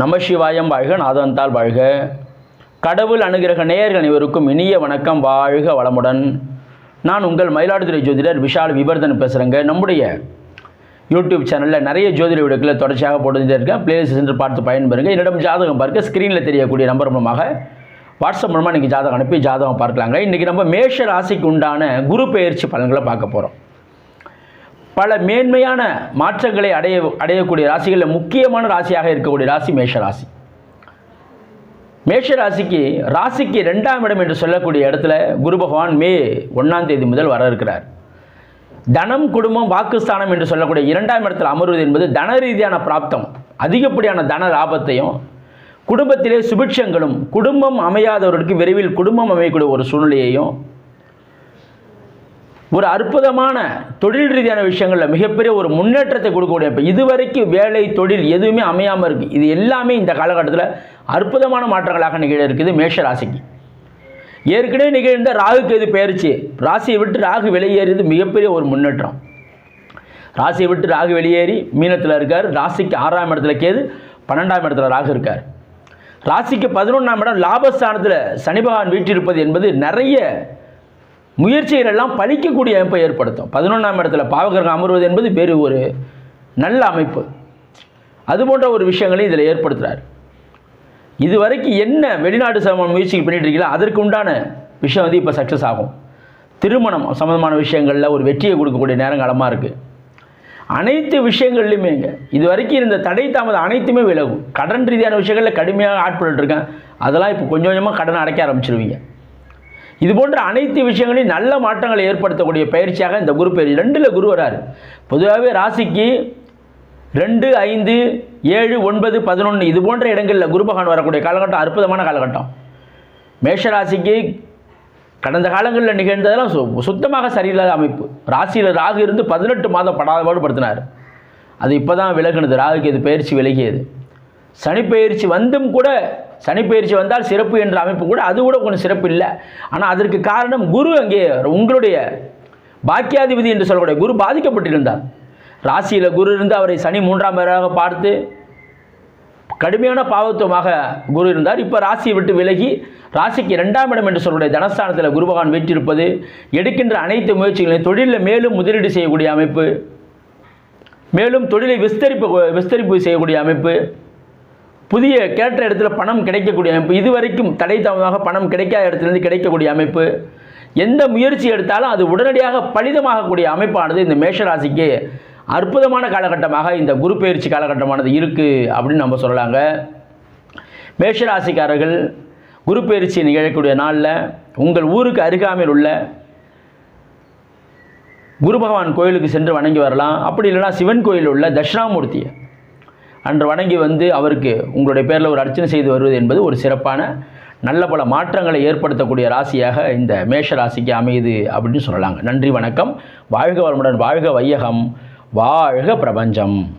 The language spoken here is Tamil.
நமசிவாயம் வாழ்க நாதந்தால் வாழ்க. கடவுள் அனுகிரக நேயர்கள் அனைவருக்கும் இனிய வணக்கம். வாழ்க வளமுடன். நான் உங்கள் மயிலாடுதுறை ஜோதிடர் விஷால் விபர்தன் பேசுகிறேங்க நம்முடைய யூடியூப் சேனலில் நிறைய ஜோதிட வீடுகளை தொடர்ச்சியாக போட்டுகிட்டே இருக்கேன். பிளேலிஸ்ட் சென்று பார்த்து பயன்பெறுங்க. என்னிடம் ஜாதகம் பார்க்க ஸ்க்ரீனில் தெரியக்கூடிய நம்பர் மூலமாக வாட்ஸ்அப் மூலமாக இன்றைக்கி ஜாதகம் அனுப்பி ஜாதகம் பார்க்கலாங்க. இன்றைக்கி நம்ம மேஷ ராசிக்கு உண்டான குரு பெயர்ச்சி பலன்களை பார்க்க போகிறோம் பல மேன்மையான மாற்றங்களை அடைய அடையக்கூடிய ராசிகளில் முக்கியமான ராசியாக இருக்கக்கூடிய ராசி மேஷ ராசி மேஷ ராசிக்கு ராசிக்கு ரெண்டாம் இடம் என்று சொல்லக்கூடிய இடத்துல குரு பகவான் மே ஒன்றாம் தேதி முதல் வர இருக்கிறார். தனம் குடும்பம் வாக்குஸ்தானம் என்று சொல்லக்கூடிய இரண்டாம் இடத்தில் அமர்வது என்பது தன ரீதியான பிராப்தம். அதிகப்படியான தன லாபத்தையும் குடும்பத்திலே சுபிட்சங்களும் குடும்பம் அமையாதவர்களுக்கு விரைவில் குடும்பம் அமையக்கூடிய ஒரு சூழ்நிலையையும் ஒரு அற்புதமான தொழில் ரீதியான விஷயங்களில் மிகப்பெரிய ஒரு முன்னேற்றத்தை கொடுக்கக்கூடிய இப்போ இதுவரைக்கும் வேலை தொழில் எதுவுமே அமையாமல் இருக்குது இது எல்லாமே இந்த காலகட்டத்தில் அற்புதமான மாற்றங்களாக நிகழ இருக்குது மேஷ ராசிக்கு. ஏற்கனவே நிகழ்ந்த ராகுக்கு எது பெயர்ச்சி ராசியை விட்டு ராகு வெளியேறியது மிகப்பெரிய ஒரு முன்னேற்றம். ராசியை விட்டு ராகு வெளியேறி மீனத்தில் இருக்கார். ராசிக்கு ஆறாம் இடத்துல கேது பன்னெண்டாம் இடத்துல ராகு இருக்கார். ராசிக்கு பதினொன்றாம் இடம் லாபஸ்தானத்தில் சனி பகவான் வீற்றிருப்பது என்பது நிறைய முயற்சிகள் எல்லாம் பழிக்கக்கூடிய அமைப்பை ஏற்படுத்தும். பதினொன்றாம் இடத்துல பாவகரகம் அமர்வது என்பது வேறு ஒரு நல்ல அமைப்பு. அது போன்ற ஒரு விஷயங்களை இதில் ஏற்படுத்துகிறார் இதுவரைக்கும் என்ன வெளிநாட்டு சம்பந்தமான முயற்சி பண்ணிட்டு இருக்கீங்களோ அதற்கு உண்டான விஷயம் வந்து இப்போ சக்ஸஸ் ஆகும். திருமணம் சம்மந்தமான விஷயங்களில் ஒரு வெற்றியை கொடுக்கக்கூடிய நேரங்காலமாக இருக்குது அனைத்து விஷயங்கள்லையுமேங்க இது வரைக்கும் இருந்த தடை தாமதம் அனைத்துமே விலகும். கடன் ரீதியான விஷயங்களில் கடுமையாக ஆட்பட்டு இருக்கேன் அதெல்லாம் இப்போ கொஞ்சம் கொஞ்சமாக கடனை அடைக்க ஆரம்பிச்சிருவீங்க. இது போன்ற அனைத்து விஷயங்களையும் நல்ல மாற்றங்களை ஏற்படுத்தக்கூடிய பயிற்சியாக இந்த குரு பயிற்சி ரெண்டில் குரு வராரு. பொதுவாகவே ராசிக்கு ரெண்டு ஐந்து ஏழு ஒன்பது பதினொன்று இது போன்ற இடங்களில் குரு பகவான் வரக்கூடிய காலகட்டம் அற்புதமான காலகட்டம். மேஷ ராசிக்கு கடந்த காலங்களில் நிகழ்ந்ததெல்லாம் சு சுத்தமாக சரியில்லாத அமைப்பு. ராசியில் ராகு இருந்து பதினெட்டு மாதம் படாதபாடுபடுத்தினார் அது இப்போ தான் விலகுனது. ராகுக்கு இது பயிற்சி விலகியது. சனி பயிற்சி வந்தும் கூட சனிப்பயிற்சி வந்தால் சிறப்பு என்ற அமைப்பு கூட அது கூட கொஞ்சம் சிறப்பு இல்லை. ஆனால் அதற்கு காரணம் குரு அங்கே உங்களுடைய பாக்கியாதிபதி என்று சொல்லக்கூடிய குரு பாதிக்கப்பட்டிருந்தார். ராசியில் குரு இருந்து அவரை சனி மூன்றாம் பேராக பார்த்து கடுமையான பாவத்துவமாக குரு இருந்தார். இப்போ ராசியை விட்டு விலகி ராசிக்கு இரண்டாம் இடம் என்று சொல்லக்கூடிய தனஸ்தானத்தில் குரு பகவான் வெற்றிருப்பது எடுக்கின்ற அனைத்து முயற்சிகளையும் தொழிலில் மேலும் முதலீடு செய்யக்கூடிய அமைப்பு மேலும் தொழிலை விஸ்தரிப்பு விஸ்தரிப்பு செய்யக்கூடிய அமைப்பு புதிய கேட்ட இடத்துல பணம் கிடைக்கக்கூடிய அமைப்பு இதுவரைக்கும் தடை தாமதமாக பணம் கிடைக்காத இடத்துலேருந்து கிடைக்கக்கூடிய அமைப்பு எந்த முயற்சி எடுத்தாலும் அது உடனடியாக பலிதமாகக்கூடிய அமைப்பானது இந்த மேஷராசிக்கு அற்புதமான காலகட்டமாக இந்த குரு பயிற்சி காலகட்டமானது இருக்குது அப்படின்னு நம்ம சொல்லலாங்க. மேஷராசிக்காரர்கள் குரு பயிற்சி நிகழக்கூடிய நாளில் உங்கள் ஊருக்கு அருகாமையில் உள்ள குரு பகவான் கோயிலுக்கு சென்று வணங்கி வரலாம். அப்படி இல்லைனா சிவன் கோயிலில் உள்ள தட்சிணாமூர்த்தியை அன்று வணங்கி வந்து அவருக்கு உங்களுடைய பேரில் ஒரு அர்ச்சனை செய்து வருவது என்பது ஒரு சிறப்பான நல்ல பல மாற்றங்களை ஏற்படுத்தக்கூடிய ராசியாக இந்த மேஷ ராசிக்கு அமையுது அப்படின்னு சொல்லலாங்க. நன்றி வணக்கம். வாழ்க வளமுடன் வாழ்க வையகம். வாழ்க பிரபஞ்சம்.